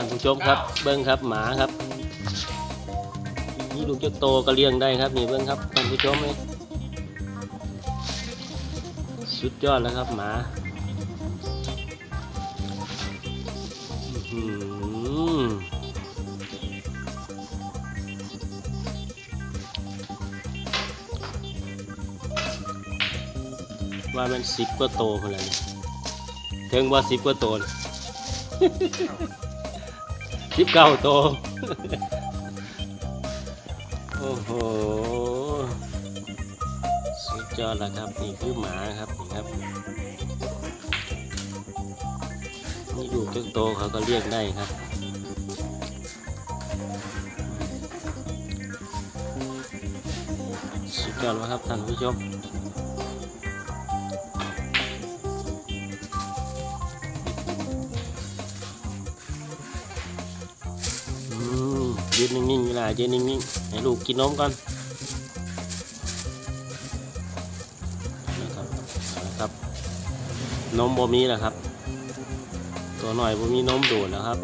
ท่านผู้ชมครับ เบิ้งครับหมาครับนี่ลูกจะโตก็เลี้ยงได้ครับนี่เบิ้งครับท่านผู้ชมเลยสุดยอดแล้วครับหมาว่ามันสิบกว่าโตคนละนี่ถึงว่าสิบกว่าโตเลย สิบเก้าโตวโอ้โห สุดยอดแล้วครับ นี่คือหมาครับนี่ครับ นี่ดูเจ้าโตเขาก็เรียกได้ครับ สุดยอดแล้วครับท่านผู้ชม ยืนนิ่งๆเวลายืนนิ่งๆให้ลูกกินนมก่อนนะครับเอาละครับนมบ่มีแล้วครับ ตัวหน่อยบ่มีนมดูดแล้วครับ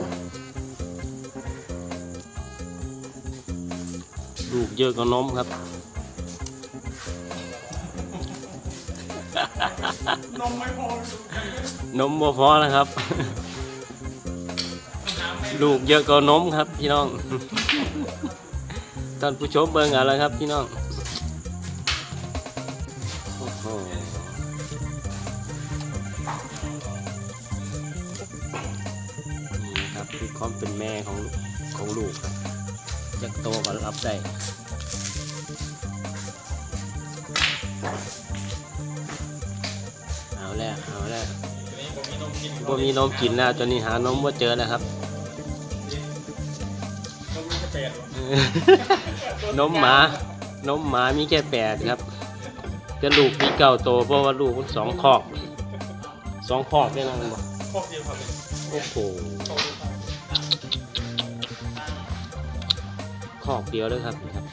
ลูกเยอะกว่านมครับนมไม่พอนมบ่พอแล้วครับ ลูกเยอะกว่านมครับพี่น้อง ท่านผู้ชมเบิ่งเอะไรครับพี่น้องโอ้โหนี่ครับคือความเป็นแม่ของของลูกครับจะโตก็รับได้เอาแล้วเอาแล้วผมมีนมกินบ่มีนมกินแล้วจนนี้หานมว่าเจอแล้วครับ แค่แปดนมหมา นมหมามีแค่แปดครับจะลูกมีเก่าโตเพราะว่าลูกมันสองคอกสองคอกได้แล้วบอกครอบเดียวครับโอ้โหครอบเดียวครับคอกเดียวเลยครับนี่ครับ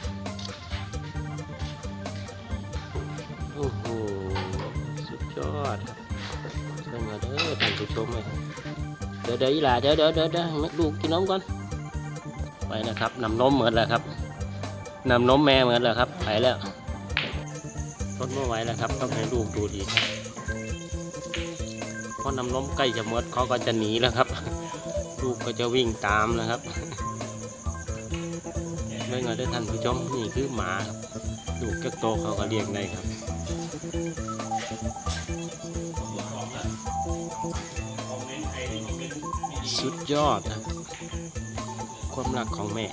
โอ้โหสุดยอดครับเพิ่งมาเด้อท่านผู้ชมเลยเดี๋ยวเดี๋ยวอีหลาเดี๋ยวเดี๋ยวเดี๋ยวเดี๋ยวให้ลูกกินนมก่อน ไปนะครับนำนมเหมือนแล้วครับนำนมแม่เหมือนแล้วครับไปแล้วทนไม่ไหวแล้วครับ ต้องให้ลูกดูดีกเพราะนำนมใกล้จะหมดเขาก็จะหนีแล้วครับ ลูกก็จะวิ่งตามนะครับเมื่อไงได้อท่านผู้ชมนี่คือหมาลูกเจ้าโตเขาก็เรียกได้ครับสุดยอดนะ ความรักของแม่